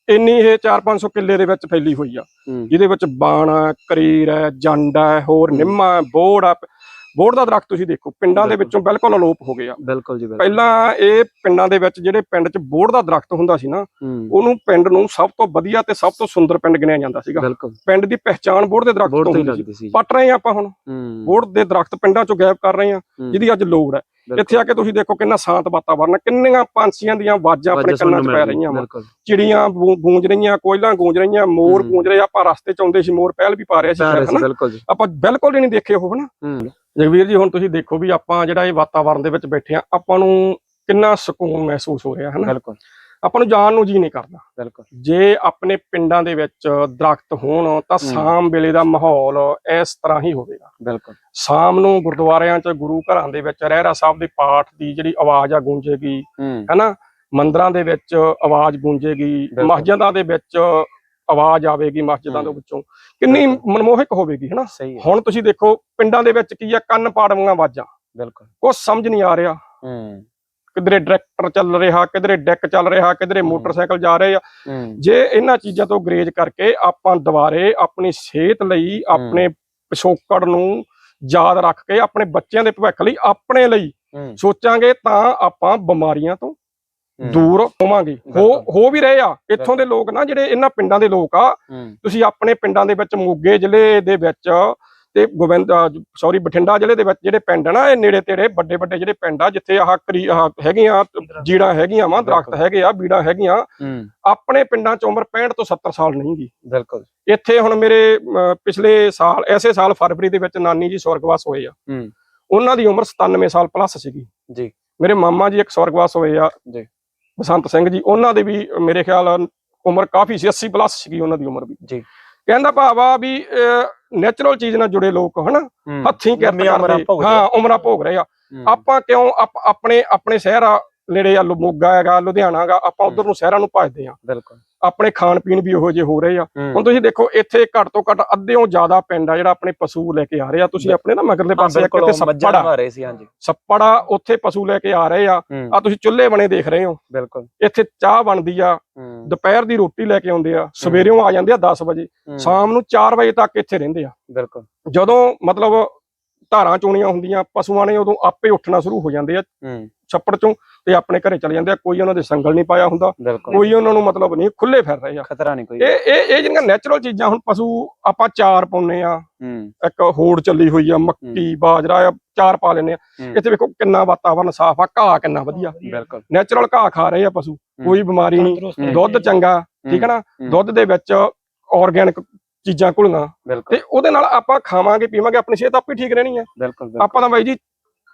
ਇੰਨੀ ਇਹ 4-500 ਕਿੱਲੇ ਦੇ ਵਿੱਚ ਫੈਲੀ ਹੋਈ ਆ ਜਿਹਦੇ ਵਿੱਚ ਬਾਣ ਆ ਕਰੀਰ ਹੈ ਜੰਡ ਹੋਰ। ਨਿੰਮਾ ਬੋੜ ਆ ਬੋੜ ਦਾ ਦਰਖਤ ਤੁਸੀਂ ਦੇਖੋ ਪਿੰਡਾਂ ਦੇ। ਵਿੱਚੋਂ ਬਿਲਕੁਲ ਅਲੋਪ ਹੋ ਗਏ ਆ। ਬਿਲਕੁਲ ਜੀ ਬਿਲਕੁਲ। ਪਹਿਲਾਂ ਇਹ ਪਿੰਡਾਂ ਦੇ ਵਿੱਚ ਜਿਹੜੇ ਪਿੰਡ 'ਚ ਬੋੜ ਦਾ ਦਰਖਤ ਹੁੰਦਾ ਸੀ ਨਾ ਉਹਨੂੰ ਪਿੰਡ ਨੂੰ ਸਭ ਤੋਂ ਵਧੀਆ ਤੇ ਸਭ ਤੋਂ ਸੁੰਦਰ ਪਿੰਡ ਗਿਣਿਆ ਜਾਂਦਾ ਸੀਗਾ। ਪਿੰਡ ਦੀ ਪਹਿਚਾਣ ਬੋੜ ਦੇ ਦਰਖਤ ਤੋਂ ਹੁੰਦੀ ਸੀ। ਪੱਟ ਰਹੇ ਆ ਆਪਾਂ ਹੁਣ। ਬੋੜ ਦੇ ਦਰਖਤ ਪਿੰਡਾਂ ਚੋਂ ਗਾਇਬ ਕਰ ਰਹੇ ਆ ਜਿਹਦੀ ਅੱਜ ਲੋੜ ਹੈ। ਇੱਥੇ ਆ ਕੇ ਤੁਸੀਂ ਦੇਖੋ ਕਿੰਨਾ ਸ਼ਾਂਤ ਵਾਤਾਵਰਨ ਹੈ, ਕਿੰਨੀਆਂ ਪੰਛੀਆਂ ਦੀਆਂ ਆਵਾਜ਼ਾਂ ਆਪਣੇ ਕੰਨਾਂ 'ਚ ਪੈ ਰਹੀਆਂ ਵਾ। ਚਿੜੀਆਂ ਗੂੰਜ ਰਹੀਆਂ ਕੋਇਲਾਂ ਗੂੰਜ ਰਹੀਆਂ ਮੋਰ। ਗੂੰਜ ਰਹੇ ਆਪਾਂ ਰਸਤੇ 'ਚ ਆਉਂਦੇ ਸੀ ਮੋਰ ਪਹਿਲ ਵੀ ਪਾ ਰਿਹਾ ਸੀ ਹਨਾ? ਆਪਾਂ ਬਿਲਕੁਲ ਨਹੀਂ ਦੇਖੇ ਉਹ ਹਨਾ? ਜਗਵੀਰ ਜੀ ਹੁਣ ਤੁਸੀਂ ਦੇਖੋ ਵੀ ਆਪਾਂ ਜਿਹੜਾ ਇਹ ਵਾਤਾਵਰਨ ਦੇ ਵਿੱਚ ਬੈਠੇ ਆ ਆਪਾਂ ਨੂੰ ਕਿੰਨਾ ਸਕੂਨ ਮਹਿਸੂਸ ਹੋ ਰਿਹਾ ਹਨਾ? ਬਿਲਕੁਲ। ਆਪਾਂ ਨੂੰ ਜਾਣ ਨੂੰ ਜੀ ਨਹੀਂ ਕਰਦਾ। ਬਿਲਕੁਲ। ਜੇ ਆਪਣੇ ਪਿੰਡਾਂ ਦੇ ਵਿੱਚ ਦਰਖਤ ਹੋਣ ਤਾਂ। ਸ਼ਾਮ ਵੇਲੇ ਦਾ ਮਾਹੌਲ ਇਸ ਤਰ੍ਹਾਂ ਹੀ ਹੋਵੇਗਾ। ਬਿਲਕੁਲ। ਸ਼ਾਮ ਨੂੰ ਗੁਰਦੁਆਰਿਆਂ 'ਚ ਗੁਰੂ ਘਰਾਂ ਦੇ ਵਿੱਚ ਰਹਿਰਾ ਸਾਹਿਬ ਦੇ ਪਾਠ ਦੀ ਜਿਹੜੀ ਆਵਾਜ਼ ਆ ਗੂੰਜੇਗੀ ਹੈਨਾ? ਮੰਦਰਾਂ ਦੇ ਵਿੱਚ ਆਵਾਜ਼ ਗੂੰਜੇਗੀ। ਮਸਜਿਦਾਂ ਦੇ ਵਿੱਚ ਆਵਾਜ਼ ਆਵੇਗੀ ਮਸਜਿਦਾਂ ਦੇ। ਵਿੱਚੋਂ। ਕਿੰਨੀ। ਮਨਮੋਹਕ ਹੋਵੇਗੀ ਹੈਨਾ? ਹੁਣ ਤੁਸੀਂ ਦੇਖੋ ਪਿੰਡਾਂ ਦੇ ਵਿੱਚ ਕੀ ਆ? ਕੰਨ ਪਾੜਵੀਆਂ ਆਵਾਜ਼ਾਂ। ਬਿਲਕੁਲ। ਕੁਛ ਸਮਝ ਨਹੀਂ ਆ ਰਿਹਾ। ਹੂੰ। ਕਿਧਰੇ ਟਰੈਕਟਰ ਚੱਲ ਰਿਹਾ ਕਿਧਰੇ ਡੈਕ ਚੱਲ ਰਿਹਾ ਕਿਧਰੇ। ਮੋਟਰਸਾਈਕਲ ਜਾ ਰਹੇ ਆ। ਜੇ ਇਹਨਾਂ ਚੀਜ਼ਾਂ ਤੋਂ ਗਰੇਜ ਕਰਕੇ ਆਪਾਂ ਦੁਬਾਰੇ ਆਪਣੀ ਸਿਹਤ ਲਈ ਆਪਣੇ ਪਿਛੋਕੜ ਨੂੰ ਯਾਦ ਰੱਖ ਕੇ ਆਪਣੇ ਬੱਚਿਆਂ ਦੇ ਭਵਿੱਖ ਲਈ ਆਪਣੇ ਲਈ ਸੋਚਾਂਗੇ ਤਾਂ ਆਪਾਂ ਬਿਮਾਰੀਆਂ ਤੋਂ ਦੂਰ ਹੋਵਾਂਗੇ। ਹੋ। ਹੋ ਵੀ ਰਹੇ ਆ। ਇੱਥੋਂ ਦੇ ਲੋਕ ਨਾ ਜਿਹੜੇ ਇਹਨਾਂ ਪਿੰਡਾਂ ਦੇ ਲੋਕ ਆ ਤੁਸੀਂ ਆਪਣੇ ਪਿੰਡਾਂ ਦੇ ਵਿੱਚ ਮੋਗੇ ਜ਼ਿਲ੍ਹੇ ਦੇ ਵਿੱਚ ਤੇ ਗੋਬਿੰਦ ਸੌਰੀ ਬਠਿੰਡਾ ਜ਼ਿਲ੍ਹੇ ਦੇ ਵਿੱਚ ਜਿਹੜੇ ਪਿੰਡ ਆ ਨਾ ਇਹ ਨੇੜੇ ਤੇੜੇ ਵੱਡੇ ਵੱਡੇ ਜਿਹੜੇ ਪਿੰਡ ਆ ਜਿੱਥੇ ਆਹ ਕਰੀ ਆਹ ਹੈਗੀਆਂ ਜੀੜਾਂ ਹੈਗੀਆਂ ਵਾ ਦਰਖਤ। ਹੈਗੇ ਆ ਬੀੜਾਂ ਹੈਗੀਆਂ ਆਪਣੇ ਪਿੰਡਾਂ 'ਚ ਉਮਰ 65 ਤੋਂ 70 ਸਾਲ ਨਹੀਂ ਗੀ। ਬਿਲਕੁਲ। ਇੱਥੇ ਹੁਣ ਮੇਰੇ ਪਿਛਲੇ ਸਾਲ ਐਸੇ ਸਾਲ ਫਰਵਰੀ ਦੇ ਵਿੱਚ ਨਾਨੀ ਜੀ ਸਵਰਗਵਾਸ ਹੋਏ ਆ। ਉਹਨਾਂ ਦੀ ਉਮਰ 97 ਸਾਲ ਪਲੱਸ ਸੀਗੀ। ਜੀ। ਮੇਰੇ ਮਾਮਾ ਜੀ ਇੱਕ ਸਵਰਗਵਾਸ ਹੋਏ ਆ। ਜੀ। ਬਸੰਤ ਸਿੰਘ ਜੀ ਉਹਨਾਂ ਦੀ ਵੀ ਮੇਰੇ ਖਿਆਲ ਉਮਰ ਕਾਫੀ ਸੀ 80 ਪਲੱਸ ਸੀਗੀ ਉਹਨਾਂ ਦੀ ਉਮਰ ਵੀ। ਜੀ। ਕਹਿੰਦਾ ਭਾਵਾ ਵੀ ਨੈਚੁਰਲ ਚੀਜ਼ ਨਾਲ ਜੁੜੇ ਲੋਕ ਹਨਾ? ਹੱਥੀਂ ਕਿਰਤ ਕਰਦੇ। ਹਾਂ ਉਮਰਾਂ ਭੋਗ ਰਹੇ ਆ। ਆਪਾਂ ਕਿਉਂ ਆਪ- ਆਪਣੇ ਆਪਣੇ ਸ਼ਹਿਰ ਆ ਨੇੜੇ ਆ ਮੋਗਾ ਹੈਗਾ ਲੁਧਿਆਣਾ ਹੈਗਾ ਆਪਾਂ ਉਧਰ ਨੂੰ ਸ਼ਹਿਰਾਂ ਨੂੰ ਭਜਦੇ ਆ। ਬਿਲਕੁਲ। ਆਪਣੇ ਖਾਣ ਪੀਣ ਵੀ ਉਹੋ ਜਿਹੇ ਹੋ ਰਹੇ ਆ। ਹੁਣ ਤੁਸੀਂ ਦੇਖੋ ਇੱਥੇ ਘੱਟ ਤੋਂ ਘੱਟ ਅੱਧਿਓਂ ਜ਼ਿਆਦਾ ਪਿੰਡ ਆ ਜਿਹੜਾ ਆਪਣੇ ਪਸ਼ੂ ਲੈ ਕੇ ਆ ਰਹੇ ਆ। ਤੁਸੀਂ ਆਪਣੇ ਨਾ ਮਗਰਲੇ ਪਾਸੇ ਇੱਕ ਇੱਥੇ ਸੱਪੜ ਆ। ਰਹੇ ਸੀ ਹਾਂਜੀ। ਸੱਪੜ ਉੱਥੇ ਪਸ਼ੂ ਲੈ ਕੇ ਆ ਰਹੇ ਆ। ਆ ਤੁਸੀਂ ਚੁੱਲ੍ਹੇ ਬਣੇ ਦੇਖ ਰਹੇ ਹੋ। ਬਿਲਕੁਲ। ਇੱਥੇ ਚਾਹ ਬਣਦੀ ਆ। ਦੁਪਹਿਰ ਦੀ ਰੋਟੀ ਲੈ ਕੇ ਆਉਂਦੇ ਆ ਸਵੇਰੇੋਂ ਆ ਜਾਂਦੇ ਆ 10 ਵਜੇ। ਸ਼ਾਮ ਨੂੰ 4 ਵਜੇ ਤੱਕ ਇੱਥੇ ਰਹਿੰਦੇ ਆ। ਬਿਲਕੁਲ। ਜਦੋਂ ਮਤਲਬ ਧਾਰਾਂ ਚੋਣੀਆਂ ਹੁੰਦੀਆਂ ਪਸ਼ੂਆਂ ਨੇ ਉਦੋਂ ਆਪੇ ਉੱਠਣਾ ਸ਼ੁਰੂ ਹੋ ਜਾਂਦੇ ਆ ਛੱਪੜ ਚੋਂ ਤੇ ਆਪਣੇ ਘਰੇ ਚਲੇ ਜਾਂਦੇ ਆ ਕੋਈ ਉਹਨਾਂ ਦੇ ਸੰਗਲ ਨਹੀਂ ਪਾਇਆ ਹੁੰਦਾ ਕੋਈ ਉਹਨਾਂ ਨੂੰ ਮਤਲਬ ਨਹੀਂ ਖੁੱਲੇ ਫਿਰ ਰਹੇ ਆ। ਖਤਰਾ ਨਹੀਂ ਕੋਈ। ਇਹ ਇਹ ਇਹ ਜਿਹੜੀਆਂ ਨੈਚੁਰਲ ਚੀਜ਼ਾਂ ਹੁਣ ਪਸ਼ੂ ਆਪਾਂ ਚਾਰ ਪਾਉਨੇ ਆ ਇੱਕ ਹੋੜ ਚੱਲੀ ਹੋਈ ਆ ਮੱਕੀ ਬਾਜਰਾ ਆ ਚਾਰ ਪਾ ਲੈਨੇ ਆ। ਇੱਥੇ ਵੇਖੋ ਕਿੰਨਾ ਵਾਤਾਵਰਨ ਸਾਫ਼ ਆ ਘਾਹ ਕਿੰਨਾ ਵਧੀਆ। ਬਿਲਕੁਲ। ਨੈਚੁਰਲ ਘਾਹ ਖਾ ਰਹੇ ਆ ਪਸ਼ੂ ਕੋਈ ਬਿਮਾਰੀ ਨਹੀਂ। ਦੁੱਧ ਚੰਗਾ ਠੀਕ ਹੈ ਨਾ। ਦੁੱਧ ਦੇ ਵਿੱਚ ਆਰਗੈਨਿਕ ਚੀਜ਼ਾਂ ਬਿਲਕੁਲ। ਤੇ ਉਹਦੇ ਨਾਲ ਆਪਾਂ ਖਾਵਾਂਗੇ ਪੀਵਾਂਗੇ ਆਪਣੀ ਸਿਹਤ ਆਪੇ ਠੀਕ ਰਹਿਣੀ ਹੈ। ਬਿਲਕੁਲ। ਆਪਾਂ ਤਾਂ ਬਾਈ ਜੀ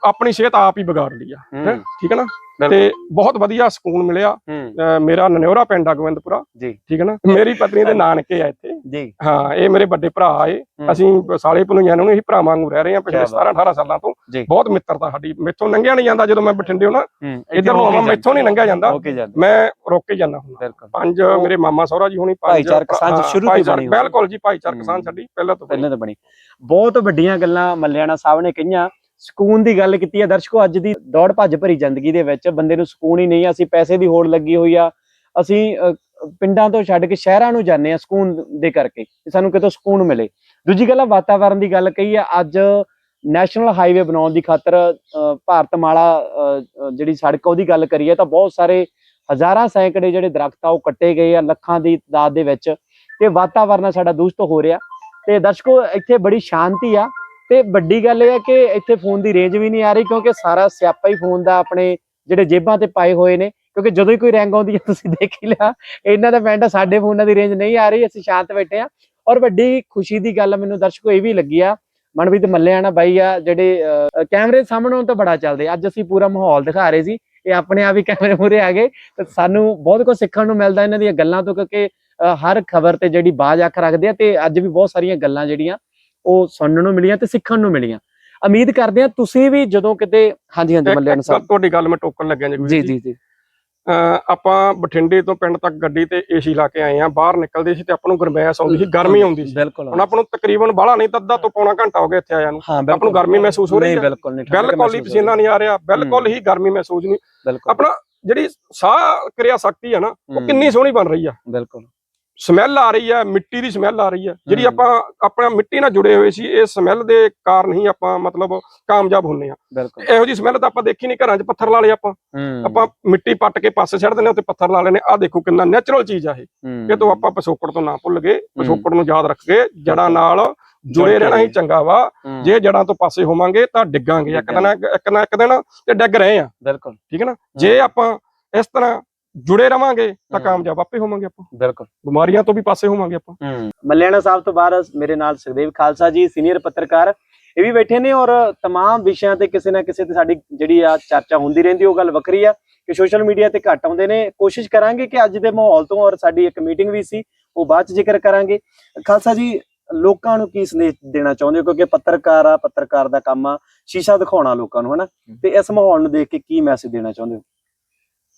ਆਪਣੀ ਸਿਹਤ ਆਪ ਹੀ ਵਿਗਾੜ ਲਈ ਆ ਹੈਂ, ਠੀਕ ਹੈ ਨਾ। ਤੇ ਬਹੁਤ ਵਧੀਆ ਸਕੂਨ ਮਿਲਿਆ। ਹੂੰ। ਅਹ ਮੇਰਾ ਨਨਿਓਰਾ ਪਿੰਡ ਆ ਗੋਬਿੰਦਪੁਰਾ ਜੀ। ਠੀਕ ਹੈ ਨਾ? ਮੇਰੀ ਪਤਨੀ ਦੇ ਨਾਨਕੇ ਆ ਇੱਥੇ। ਜੀ। ਹਾਂ ਇਹ ਮੇਰੇ ਵੱਡੇ ਭਰਾ ਆਏ ਹੂੰ। ਅਸੀਂ ਸਾਲੇ ਭਨੋਈਆਂ ਨੂੰ ਹੀ ਭਰਾ ਵਾਂਗੂ ਰਹਿ ਰਹੇ ਹਾਂ ਪਿਛਲੇ ਕਿਆ ਬਾਤ। 17 18 ਸਾਲਾਂ ਤੋਂ। ਜੀ। ਬਹੁਤ ਮਿੱਤਰਤਾ ਸਾਡੀ। ਮੈਥੋਂ ਲੰਘਿਆ ਨਹੀਂ ਜਾਂਦਾ ਜਦੋਂ ਮੈਂ ਬਠਿੰਡੇ ਹੋਣਾ ਹੂੰ ਇੱਧਰ ਨੂੰ ਆਵਾਂ ਮੈਥੋਂ ਨਹੀਂ ਲੰਘਿਆ ਜਾਂਦਾ। ਓਕੇ ਜਾਂਦੇ। ਮੈਂ ਰੋਕ ਕੇ ਜਾਂਦਾ ਹੁੰਦਾ। ਬਿਲਕੁਲ। ਪੰਜ ਮੇਰੇ ਮਾਮਾ ਸਹੁਰਾ ਜੀ ਹੋਣੀ ਭਾਈਚਾਰਕ ਸਾਂਝ ਹਾਂ, ਸ਼ੁਰੂ ਤੋਂ ਭਾਈਚਾਰਕ- ਬਣੀ ਹੋਈ। ਬਿਲਕੁਲ ਜੀ ਭਾਈਚਾਰਕ ਹੂੰ। ਸਾਂਝ ਸਾਡੀ ਪਹਿਲਾਂ ਤੋਂ। ਪਹਿਲਾਂ ਤਾਂ ਬਣੀ। ਬਹੁਤ ਵੱਡੀਆਂ ਗੱਲਾਂ ਮੱਲਿਆਣਾ ਸਾਹਿਬ ਨੇ ਕਹੀਆਂ। ਸਕੂਨ ਦੀ ਗੱਲ ਕੀਤੀ ਹੈ ਦਰਸ਼ਕੋ ਅੱਜ ਦੀ ਦੌੜ ਭੱਜ ਭਰੀ ਜ਼ਿੰਦਗੀ ਦੇ ਵਿੱਚ ਬੰਦੇ ਨੂੰ ਸਕੂਨ ਹੀ ਨਹੀਂ ਅਸੀਂ ਪੈਸੇ ਦੀ ਹੋੜ ਲੱਗੀ ਹੋਈ ਆ ਅਸੀਂ ਪਿੰਡਾਂ ਤੋਂ ਛੱਡ ਕੇ ਸ਼ਹਿਰਾਂ ਨੂੰ ਜਾਂਦੇ ਆ ਸਕੂਨ ਦੇ ਕਰਕੇ ਸਾਨੂੰ ਕਿਤੋਂ ਸਕੂਨ ਮਿਲੇ। ਦੂਜੀ ਗੱਲ ਆ ਵਾਤਾਵਰਣ ਦੀ ਗੱਲ ਕਹੀ ਆ ਅੱਜ ਨੈਸ਼ਨਲ ਹਾਈਵੇ ਬਣਾਉਣ ਦੀ ਖਾਤਰ ਅਹ, ਭਾਰਤਮਾਲਾ ਜਿਹੜੀ ਸੜਕ ਉਹਦੀ ਗੱਲ ਕਰੀਏ ਤਾਂ ਬਹੁਤ ਸਾਰੇ ਹਜ਼ਾਰਾਂ ਸੈਂਕੜੇ ਜਿਹੜੇ ਦਰਖਤ ਆ ਉਹ ਕੱਟੇ ਗਏ ਆ ਲੱਖਾਂ ਦੀ ਤਾਦਾਦ ਦੇ ਵਿੱਚ ਤੇ ਵਾਤਾਵਰਣ ਸਾਡਾ ਦੂਸ਼ਿਤ ਹੋ ਰਿਹਾ। ਤੇ ਦਰਸ਼ਕੋ ਇੱਥੇ ਬੜੀ ਸ਼ਾਂਤੀ ਆ ਤੇ ਵੱਡੀ ਗੱਲ ਇਹ ਹੈ ਕਿ ਇੱਥੇ ਫੋਨ ਦੀ ਰੇਂਜ ਵੀ ਨਹੀਂ ਆ ਰਹੀ ਕਿਉਂਕਿ ਸਾਰਾ ਸਿਆਪਾ ਹੀ ਫੋਨ ਦਾ ਆਪਣੇ ਜਿਹੜੇ ਜੇਬਾਂ ਤੇ ਪਾਏ ਹੋਏ ਨੇ, ਕਿਉਂਕਿ ਜਦੋਂ ਹੀ ਕੋਈ ਰੈਂਗ ਆਉਂਦੀ ਹੈ, ਤੁਸੀਂ ਦੇਖ ਹੀ ਲਿਆ, ਇਹਨਾਂ ਦਾ ਪੈਂਟ ਸਾਡੇ ਫੋਨਾਂ ਦੀ ਰੇਂਜ ਨਹੀਂ ਆ ਰਹੀ, ਅਸੀਂ ਸ਼ਾਂਤ ਬੈਠੇ ਆ ਔਰ ਵੱਡੀ ਖੁਸ਼ੀ ਦੀ ਗੱਲ ਮੈਨੂੰ ਦਰਸ਼ਕੋ ਇਹ ਵੀ ਲੱਗੀ ਆ ਮਨਵੀਤ ਮੱਲਿਆਣਾ ਬਾਈ ਆ, ਜਿਹੜੇ ਕੈਮਰੇ ਸਾਹਮਣੇ ਤੋਂ ਬੜਾ ਚੱਲਦੇ ਅੱਜ ਅਸੀਂ ਪੂਰਾ ਮਾਹੌਲ ਦਿਖਾ ਰਹੇ ਸੀ, ਇਹ ਆਪਣੇ ਆਪ ਹੀ ਕੈਮਰੇ ਮੂਰੇ ਆ ਗਏ, ਤੇ ਸਾਨੂੰ ਬਹੁਤ ਕੁਝ ਸਿੱਖਣ ਨੂੰ ਮਿਲਦਾ ਇਹਨਾਂ ਦੀਆਂ ਗੱਲਾਂ ਤੋਂ, ਕਿਉਂਕਿ ਹਰ ਖਬਰ ਤੇ ਜਿਹੜੀ ਬਾਜ਼ ਅੱਖ ਰੱਖਦੇ ਆ, ਤੇ ਅੱਜ ਵੀ ਬਹੁਤ ਸਾਰੀਆਂ ਗੱਲਾਂ ਜਿਹੜੀਆਂ ਉਹ ਸੁਣਨ ਨੂੰ ਮਿਲੀਆਂ ਤੇ ਸਿੱਖਣ ਨੂੰ ਮਿਲੀਆਂ। ਉਮੀਦ ਕਰਦੇ ਆ ਤੁਸੀਂ ਵੀ ਜਦੋਂ ਕਿਤੇ ਹਾਂਜੀ ਹਾਂਜੀ ਇੱਕ ਸਾਹਿਬ ਤੁਹਾਡੀ ਗੱਲ ਮੈਂ ਟੋਕਣ ਲੱਗਿਆ ਜੀ ਜੀ ਜੀ। ਆਪਾਂ ਬਠਿੰਡੇ ਤੋਂ ਪਿੰਡ ਤੱਕ ਗੱਡੀ ਤੇ ਏਸੀ ਲਾ ਕੇ ਆਏ ਆ ਬਾਹਰ ਨਿਕਲਦੇ ਸੀ ਤੇ ਆਪਾਂ ਨੂੰ ਗਰਮੈਸ਼ ਆਉਂਦੀ ਸੀ ਗਰਮੀ ਆਉਂਦੀ ਸੀ। ਹੁਣ ਆਪਾਂ ਨੂੰ ਤਕਰੀਬਨ ਬਾਹਲਾ ਨਹੀਂ ਤਾਂ ਅੱਧਾ ਤੋਂ ਪੌਣਾ ਘੰਟਾ ਹੋ ਗਿਆ ਇੱਥੇ ਆਇਆ ਨੂੰ। ਆਪ ਨੂੰ ਗਰਮੀ ਮਹਿਸੂਸ ਹੋ ਰਹੀ ਹੈ। ਬਿਲਕੁਲ ਨਹੀਂ ਬਿਲਕੁਲ ਹੀ ਪਸੀਨਾ ਨਹੀਂ ਆ ਰਿਹਾ ਬਿਲਕੁਲ ਹੂੰ। ਗਰਮੀ ਮਹਿਸੂਸ ਨਹੀਂ। ਆਪਣਾ ਜਿਹੜੀ ਸਾਹ ਕਿਰਿਆ ਸ਼ਕਤੀ ਹੈ ਨਾ ਉਹ। ਕਿੰਨੀ ਸੋਹਣੀ ਬਣ ਰਹੀ ਆ। ਬਿਲਕੁਲ। ਸਮੈਲ ਆ ਰਹੀ ਹੈ ਮਿੱਟੀ ਦੀ ਸਮੈਲ ਆ ਰਹੀ ਹੈ। ਜਿਹੜੀ। ਆਪਾਂ ਆਪਣਾ ਮਿੱਟੀ ਨਾਲ ਜੁੜੇ ਹੋਏ ਸੀ ਇਹ ਸਮੈਲ ਦੇ ਕਾਰਨ ਹੀ ਆਪਾਂ ਮਤਲਬ ਕਾਮਯਾਬ ਹੁੰਨੇ ਆ ਇਹੋ ਜੀ ਸਮੈਲ ਤਾਂ ਆਪਾਂ ਦੇਖੀ ਨਹੀਂ ਘਰਾਂ 'ਚ ਪੱਥਰ ਲਾ ਲਏ ਆਪਾਂ। ਆਪਾਂ ਮਿੱਟੀ ਪੱਟ ਕੇ ਪਾਸੇ ਛੱਡ ਦਿੰਦੇ ਹਾਂ ਤੇ ਪੱਥਰ ਲਾ ਲੈਨੇ ਆ ਦੇਖੋ ਕਿੰਨਾ ਨੈਚੁਰਲ ਚੀਜ਼ ਆ ਇਹ। ਇਹ ਤੋਂ ਆਪਾਂ ਪਿਛੋਕੜ ਤੋਂ ਨਾ ਭੁੱਲ ਗਏ ਪਿਛੋਕੜ ਨੂੰ ਯਾਦ ਰੱਖ ਕੇ ਜੜਾਂ ਨਾਲ ਜੁੜ ਰਹਿਣਾ ਹੀ। ਚੰਗਾ ਵਾ। ਜੇ ਜੜਾਂ ਤੋਂ ਪਾਸੇ ਹੋਵਾਂਗੇ ਤਾਂ ਡਿੱਗਾਂਗੇ ਇੱਕ ਦਿਨ ਇੱਕ ਨਾ ਇੱਕ ਦਿਨ ਤੇ ਡਿੱਗ ਰਹੇ ਆ ਬਿਲਕੁਲ। ਠੀਕ ਹੈ ਨਾ? ਜੇ ਆਪਾਂ ਇਸ ਤਰ੍ਹਾਂ ਜੁੜੇ ਰਵਾਂਗੇ ਤਾਂ ਹੂੰ। ਕਾਮਯਾਬ ਆਪੇ ਹੋਵਾਂਗੇ ਆਪਾਂ ਬਿਲਕੁਲ ਬਿਮਾਰੀਆਂ ਤੋਂ ਵੀ ਪਾਸੇ ਹੋਵਾਂਗੇ ਆਪਾਂ ਹੂੰ ਮੱਲਿਆਣਾ ਸਾਹਿਬ ਤੋਂ ਬਾਅਦ ਮੇਰੇ ਨਾਲ ਸੁਖਦੇਵ ਖਾਲਸਾ ਜੀ ਸੀਨੀਅਰ ਪੱਤਰਕਾਰ ਇਹ ਵੀ ਬੈਠੇ ਨੇ ਔਰ तमाम ਵਿਸ਼ਿਆਂ ਤੇ ਕਿਸੇ ਨਾ ਕਿਸੇ ਤੇ ਸਾਡੀ ਜਿਹੜੀ ਆ ਚਰਚਾ ਹੁੰਦੀ ਰਹਿੰਦੀ ਉਹ ਗੱਲ ਵੱਖਰੀ ਆ ਕਿ ਸੋਸ਼ਲ ਮੀਡੀਆ ਤੇ ਘੱਟ ਆਉਂਦੇ ਨੇ ਕੋਸ਼ਿਸ਼ ਕਰਾਂਗੇ ਕਿ ਅੱਜ ਦੇ ਮਾਹੌਲ ਤੋਂ ਔਰ ਸਾਡੀ ਇੱਕ ਮੀਟਿੰਗ ਵੀ ਸੀ ਉਹ ਬਾਅਦ ਚ ਜ਼ਿਕਰ ਕਰਾਂਗੇ ਖਾਲਸਾ ਜੀ ਲੋਕਾਂ ਨੂੰ ਕੀ ਸੰਦੇਸ਼ ਦੇਣਾ ਚਾਹੁੰਦੇ ਹੋ ਕਿਉਂਕਿ ਪੱਤਰਕਾਰ ਆ ਪੱਤਰਕਾਰ ਦਾ ਕੰਮ ਆ ਸ਼ੀਸ਼ਾ ਦਿਖਾਉਣਾ ਲੋਕਾਂ ਨੂੰ ਹਨਾ ਤੇ ਇਸ ਮਾਹੌਲ ਨੂੰ ਦੇਖ ਕੇ ਕੀ ਮੈਸੇਜ ਦੇਣਾ ਚਾਹੁੰਦੇ ਹੋ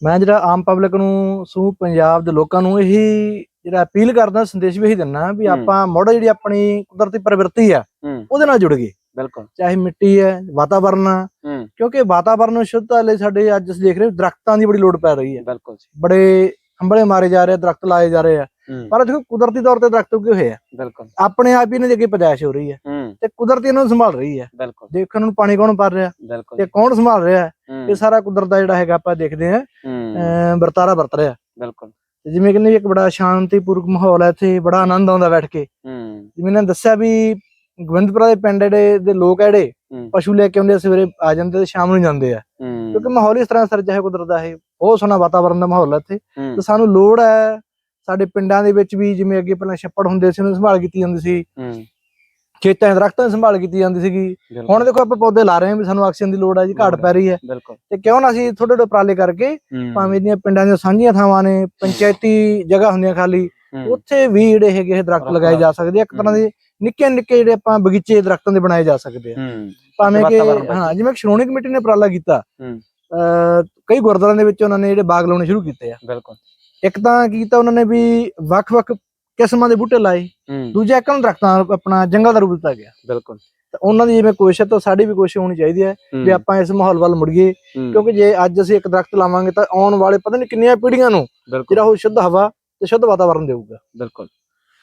ਮੈਂ ਜਿਹੜਾ ਆਮ ਪਬਲਿਕ ਨੂੰ ਸੂ ਪੰਜਾਬ ਦੇ ਲੋਕਾਂ ਨੂੰ ਇਹੀ ਜਿਹੜਾ ਅਪੀਲ ਕਰਦਾ ਸੰਦੇਸ਼ ਵੀ ਇਹੀ ਦਿੰਨਾ ਵੀ। ਆਪਾਂ ਮੁੜ ਜਿਹੜੀ ਆਪਣੀ ਕੁਦਰਤੀ ਪ੍ਰਵਿਰਤੀ ਆ ਉਹਦੇ ਨਾਲ ਜੁੜ ਗਏ। ਬਿਲਕੁਲ। ਚਾਹੇ ਮਿੱਟੀ ਹੈ ਵਾਤਾਵਰਨ ਆ ਹੂੰ। ਕਿਉਂਕਿ ਵਾਤਾਵਰਨ ਨੂੰ ਸ਼ੁੱਧਤਾ ਲਈ ਸਾਡੇ ਅੱਜ ਅਸੀਂ ਦੇਖ ਰਹੇ ਦਰਖਤਾਂ ਦੀ ਬੜੀ ਲੋੜ ਪੈ ਰਹੀ ਹੈ। ਬਿਲਕੁਲ ਬੜੇ ਹੰਬਲੇ ਮਾਰੇ ਜਾ ਰਹੇ ਆ ਦਰਖਤ ਲਾਏ ਜਾ ਰਹੇ ਆ। ਹੂੰ। ਪਰ ਦੇਖੋ ਕੁਦਰਤੀ ਤੌਰ ਤੇ ਦਰਖਤ ਉੱਗੇ ਹੋਏ ਆ? ਬਿਲਕੁਲ। ਆਪਣੇ ਆਪ ਹੀ ਇਹਨਾਂ ਦੀ ਅੱਗੇ ਪਦਾਇਸ਼ ਹੋ ਰਹੀ ਹੈ ਹੂੰ। ਤੇ ਕੁਦਰਤੀ ਇਹਨਾਂ ਨੂੰ ਸੰਭਾਲ ਰਹੀ ਹੈ ਬਿਲਕੁਲ। ਦੇਖਣ ਨੂੰ ਪਾਣੀ ਕੌਣ ਭਰ ਰਿਹਾ? ਤੇ ਕੌਣ ਸੰਭਾਲ ਰਿਹਾ? ਹੈ? ਹੂੰ ਇਹ ਸਾਰਾ ਕੁਦਰਤ ਦਾ ਜਿਹੜਾ ਹੈਗਾ ਆਪਾਂ ਦੇਖਦੇ ਹਾਂ ਹੂੰ। ਅਮ ਵਰਤਾਰਾ ਵਰਤ ਰਿਹਾ। ਬਿਲਕੁਲ। ਤੇ ਜਿਵੇਂ ਕਹਿੰਦੇ ਇੱਕ ਬੜਾ ਸ਼ਾਂਤੀਪੂਰਵਕ ਮਾਹੌਲ ਹੈ ਇੱਥੇ ਬੜਾ ਆਨੰਦ ਆਉਂਦਾ ਬੈਠ ਕੇ। ਹੂੰ। ਜਿਵੇਂ ਇਹਨਾਂ ਨੇ ਦੱਸਿਆ ਵੀ ਗੋਬਿੰਦਪੁਰਾ ਦੇ ਪਿੰਡ ਜਿਹੜੇ ਦੇ ਲੋਕ ਆ ਜਿਹੜੇ ਹੂੰ। ਪਸ਼ੂ ਲੈ ਕੇ ਆਉਂਦੇ ਆ ਸਵੇਰੇ ਆ ਜਾਂਦੇ ਤੇ ਸ਼ਾਮ ਨੂੰ ਜਾਂਦੇ ਆ। ਹੂੰ। ਕਿਉਂਕਿ ਮਾਹੌਲ ਇਸ ਤਰ੍ਹਾਂ ਸਿਰਜਿਆ ਹੈ ਕੁਦਰਤ ਦਾ ਇਹ ਬਹੁਤ ਸੋਹਣਾ ਵਾਤਾਵਰਨ ਦਾ ਮਾਹੌਲ ਹੈ ਇੱਥੇ। ਤੇ ਸਾਨੂੰ ਲੋੜ ਹੈ ਸਾਡੇ ਪਿੰਡਾਂ ਦੇ ਵਿੱਚ ਵੀ ਜਿਵੇਂ ਅੱਗੇ ਪਹਿਲਾਂ ਛੱਪੜ ਹੁੰਦੇ ਸੀ ਉਹਨਾਂ ਦੀ ਸੰਭਾਲ ਕੀਤੀ ਜਾਂਦੀ ਸੀ। ਖੇਤਾਂ ਦੇ ਦਰਖਤਾਂ ਦੀ ਸੰਭਾਲ ਕੀਤੀ ਜਾਂਦੀ ਸੀਗੀ। ਹੁਣ ਦੇਖੋ ਆਪਾਂ ਪੌਦੇ ਲਾ ਰਹੇ ਹਾਂ ਵੀ ਸਾਨੂੰ ਆਕਸੀਜਨ ਦੀ ਲੋੜ ਹੈ ਜੀ ਘਾਟ ਪੈ ਰਹੀ ਹੈ। ਤੇ ਕਿਉਂ ਨਾ ਅਸੀਂ ਥੋੜੇ ਥੋੜੇ ਉਪਰਾਲੇ ਕਰਕੇ ਭਾਵੇਂ ਦੀਆਂ ਪਿੰਡਾਂ ਦੀਆਂ ਸਾਂਝੀਆਂ ਥਾਵਾਂ ਨੇ ਪੰਚਾਇਤੀ ਜਗ੍ਹਾ ਹੁੰਦੀਆਂ ਖਾਲੀ ਉੱਥੇ ਵੀ ਜਿਹੜੇ ਹੈਗੇ ਦਰਖਤ ਲਗਾਏ ਜਾ ਸਕਦੇ ਆ। ਇੱਕ ਤਰ੍ਹਾਂ ਦੇ ਨਿੱਕੇ ਨਿੱਕੇ ਜਿਹੜੇ ਆਪਾਂ ਬਗੀਚੇ ਦਰਖਤਾਂ ਦੇ ਬਣਾਏ ਜਾ ਸਕਦੇ ਆ। ਭਾਵੇਂ ਕਿ। ਹਾਂ ਜਿਵੇਂ ਸ਼੍ਰੋਮਣੀ ਕਮੇਟੀ ਨੇ ਉਪਰਾਲਾ ਕੀਤਾ। ਕਈ ਗੁਰਦੁਆਰਿਆਂ ਦੇ ਵਿੱਚ ਉਹਨਾਂ ਨੇ ਜਿਹੜੇ ਬਾਗ ਲਾਉਣੇ ਸ਼ੁਰੂ ਕੀਤੇ ਆ। ਬਿਲਕੁਲ। ਇੱਕ ਤਾਂ ਕੀਤਾ ਉਹਨਾਂ ਨੇ ਵੀ ਵੱਖ-ਵੱਖ ਕਿਸਮਾਂ ਦੇ ਬੂਟੇ ਲਾਏ। ਹੂੰ। ਦੂਜਾ ਇੱਕ ਨੂੰ ਦਰਖਤਾਂ ਆਪਣਾ ਜੰਗਲ ਦਾ ਰੂਪ ਦਿੱਤਾ ਗਿਆ। ਬਿਲਕੁਲ। ਤਾਂ ਉਹਨਾਂ ਦੀ ਜਿਵੇਂ ਕੋਸ਼ਿਸ਼ ਹੈ ਤਾਂ ਸਾਡੀ ਵੀ ਕੋਸ਼ਿਸ਼ ਹੋਣੀ ਚਾਹੀਦੀ ਹੈ ਵੀ ਆਪਾਂ ਇਸ ਮਾਹੌਲ ਵੱਲ ਮੁੜੀਏ। ਹੂੰ, ਕਿਉਂਕਿ ਜੇ ਅੱਜ ਅਸੀਂ ਇੱਕ ਦਰਖਤ ਲਾਵਾਂਗੇ ਤਾਂ ਆਉਣ ਵਾਲੇ ਪਤਾ ਨਹੀਂ ਕਿੰਨੀਆਂ ਪੀੜ੍ਹੀਆਂ ਨੂੰ ਜਿਹੜਾ ਉਹ ਸ਼ੁੱਧ ਹਵਾ ਤੇ ਸ਼ੁੱਧ ਵਾਤਾਵਰਨ ਦੇਊਗਾ। ਬਿਲਕੁਲ।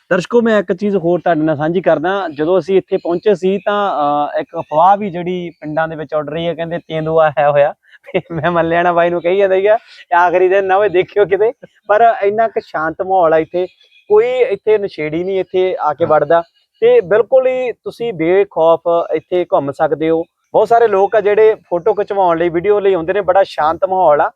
ਦਰਸ਼ਕੋ ਮੈਂ ਇੱਕ ਚੀਜ਼ ਹੋਰ ਤੁਹਾਡੇ ਨਾਲ ਸਾਂਝੀ ਕਰਦਾ। ਜਦੋਂ ਅਸੀਂ ਇੱਥੇ ਪਹੁੰਚੇ ਸੀ ਤਾਂ ਅਹ, ਇੱਕ ਅਫਵਾਹ ਵੀ ਜਿਹੜੀ ਪਿੰਡਾਂ ਦੇ ਵਿੱਚ ਉੱਡ ਰਹੀ ਹੈ ਕਹਿੰਦੇ ਤੇਂਦੂਆ ਆਇਆ ਹੋਇਆ। ਮੈਂ ਮੰਨ ਲੈਣਾ ਬਾਈ ਨੂੰ ਕਹੀ ਜਾਂਦਾ ਸੀਗਾ, ਆਖਰੀ ਦਿਨ ਨਾ ਹੋਵੇ ਦੇਖਿਓ ਕਿਤੇ। ਪਰ ਇੰਨਾ ਕੁ ਸ਼ਾਂਤ ਮਾਹੌਲ ਆ ਇੱਥੇ, ਕੋਈ ਇੱਥੇ ਨਸ਼ੇੜੀ ਨਹੀਂ ਇੱਥੇ ਆ ਕੇ ਵੜਦਾ। ਤੇ ਬਿਲਕੁਲ ਹੀ ਤੁਸੀਂ ਬੇਖੌਫ ਇੱਥੇ ਘੁੰਮ ਸਕਦੇ ਹੋ। ਬਹੁਤ ਸਾਰੇ ਲੋਕ ਆ ਜਿਹੜੇ ਫੋਟੋ ਖਿਚਵਾਉਣ ਲਈ, ਵੀਡੀਓ ਲਈ ਆਉਂਦੇ ਨੇ, ਬੜਾ ਸ਼ਾਂਤ ਮਾਹੌਲ ਆ।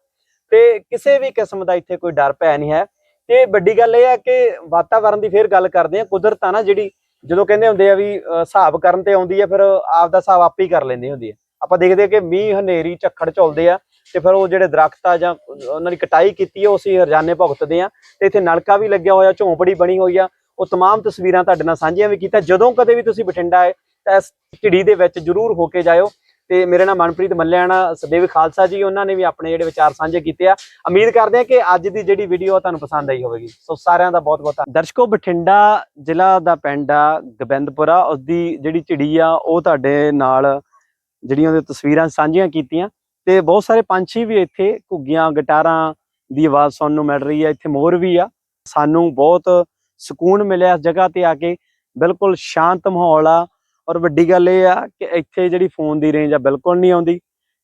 ਤੇ ਕਿਸੇ ਵੀ ਕਿਸਮ ਦਾ ਇੱਥੇ ਕੋਈ ਡਰ ਭੈ ਨਹੀਂ ਹੈ। ਤੇ ਵੱਡੀ ਗੱਲ ਇਹ ਆ ਕਿ ਵਾਤਾਵਰਣ ਦੀ ਫੇਰ ਗੱਲ ਕਰਦੇ ਆ ਕੁਦਰਤ ਆ ਨਾ ਜਿਹੜੀ, ਜਦੋਂ ਕਹਿੰਦੇ ਹੁੰਦੇ ਆ ਵੀ ਹਿਸਾਬ ਕਰਨ ਤੇ ਆਉਂਦੀ ਆ ਫਿਰ ਆਪ ਦਾ ਹਿਸਾਬ ਆਪੇ ਹੀ ਕਰ ਲੈਂਦੀ ਹੁੰਦੀ ਆ। ਆਪਾਂ ਦੇਖਦੇ ਆ ਕਿ ਮੀਂਹ ਹਨੇਰੀ ਝੱਖੜ ਝੁਲਦੇ ਆ ਤੇ ਫਿਰ ਉਹ ਜਿਹੜੇ ਦਰਖਤ ਆ ਜਾਂ ਉਹਨਾਂ ਦੀ ਕਟਾਈ ਕੀਤੀ ਆ ਉਹ ਅਸੀਂ ਹਰਜਾਨੇ ਭੁਗਤਦੇ ਆ ਤੇ ਇੱਥੇ ਨਲਕਾ ਵੀ ਲੱਗਿਆ ਹੋਇਆ ਝੌਂਪੜੀ ਬਣੀ ਹੋਈ ਆ ਉਹ तमाम ਤਸਵੀਰਾਂ ਤੁਹਾਡੇ ਨਾਲ ਸਾਂਝੀਆਂ ਵੀ ਕੀਤਾ ਜਦੋਂ ਕਦੇ ਵੀ ਤੁਸੀਂ ਬਠਿੰਡਾ ਆਏ ਤਾਂ ਇਸ ਝਿੜੀ ਦੇ ਵਿੱਚ ਜਰੂਰ ਹੋ ਕੇ ਜਾਇਓ ਤੇ ਮੇਰੇ ਨਾਲ ਮਨਪ੍ਰੀਤ ਮੱਲਿਆਣਾ ਸਦੇਵ ਖਾਲਸਾ ਜੀ ਉਹਨਾਂ ਨੇ ਵੀ ਆਪਣੇ ਜਿਹੜੇ ਵਿਚਾਰ ਸਾਂਝੇ ਕੀਤੇ ਆ ਉਮੀਦ ਕਰਦੇ ਹਾਂ ਕਿ ਅੱਜ ਦੀ ਜਿਹੜੀ ਵੀਡੀਓ ਤੁਹਾਨੂੰ ਪਸੰਦ ਆਈ ਹੋਵੇਗੀ ਸੋ ਸਾਰਿਆਂ ਦਾ ਬਹੁਤ ਬਹੁਤ ਧੰਨਵਾਦ ਦਰਸ਼ਕੋ ਬਠਿੰਡਾ ਜ਼ਿਲ੍ਹਾ ਦਾ ਪਿੰਡ ਆ ਗੋਬਿੰਦਪੁਰਾ ਉਸ ਦੀ ਜਿਹੜੀ ਝਿੜੀ ਆ ਉਹ ਤੁਹਾਡੇ ਨਾਲ ਜਿਹੜੀਆਂ ਉਹਦੇ ਤਸਵੀਰਾਂ ਸਾਂਝੀਆਂ ਕੀਤੀਆਂ ਤੇ ਬਹੁਤ ਸਾਰੇ ਪੰਛੀ ਵੀ ਇੱਥੇ ਘੁੱਗੀਆਂ, ਗਿਟਾਰਾਂ ਦੀ ਆਵਾਜ਼ ਸੁਣਨ ਨੂੰ ਮਿਲ ਰਹੀ ਹੈ, ਇੱਥੇ ਮੋਰ ਵੀ ਆ। ਸਾਨੂੰ ਬਹੁਤ ਸਕੂਨ ਮਿਲਿਆ ਇਸ ਜਗ੍ਹਾ ਤੇ ਆ ਕੇ। ਬਿਲਕੁਲ ਸ਼ਾਂਤ ਮਾਹੌਲ ਆ ਔਰ ਵੱਡੀ ਗੱਲ ਇਹ ਆ ਕਿ ਇੱਥੇ ਜਿਹੜੀ ਫੋਨ ਦੀ ਰੇਂਜ ਆ ਬਿਲਕੁਲ ਨਹੀਂ ਆਉਂਦੀ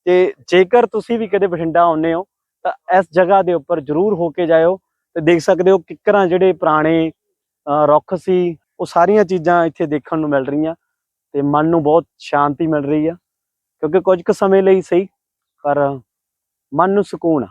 ਤੇ ਜੇਕਰ ਤੁਸੀਂ ਵੀ ਕਦੇ ਬਠਿੰਡਾ ਆਉਂਦੇ ਹੋ ਤਾਂ ਇਸ ਜਗ੍ਹਾ ਦੇ ਉੱਪਰ ਜ਼ਰੂਰ ਹੋ ਕੇ ਜਾਇਓ ਤੇ ਦੇਖ ਸਕਦੇ ਹੋ ਕਿੱਕਰਾਂ ਜਿਹੜੇ ਪੁਰਾਣੇ ਰੁੱਖ ਸੀ, ਉਹ ਸਾਰੀਆਂ ਚੀਜ਼ਾਂ ਇੱਥੇ ਦੇਖਣ ਨੂੰ ਮਿਲ ਰਹੀਆਂ ਤੇ ਮਨ ਨੂੰ ਬਹੁਤ ਸ਼ਾਂਤੀ ਮਿਲ ਰਹੀ ਆ। ਕਿਉਂਕਿ ਕੁਝ ਕੁ ਸਮੇਂ ਲਈ ਸਹੀ ਪਰ ਮਨ ਨੂੰ ਸਕੂਨ ਆ।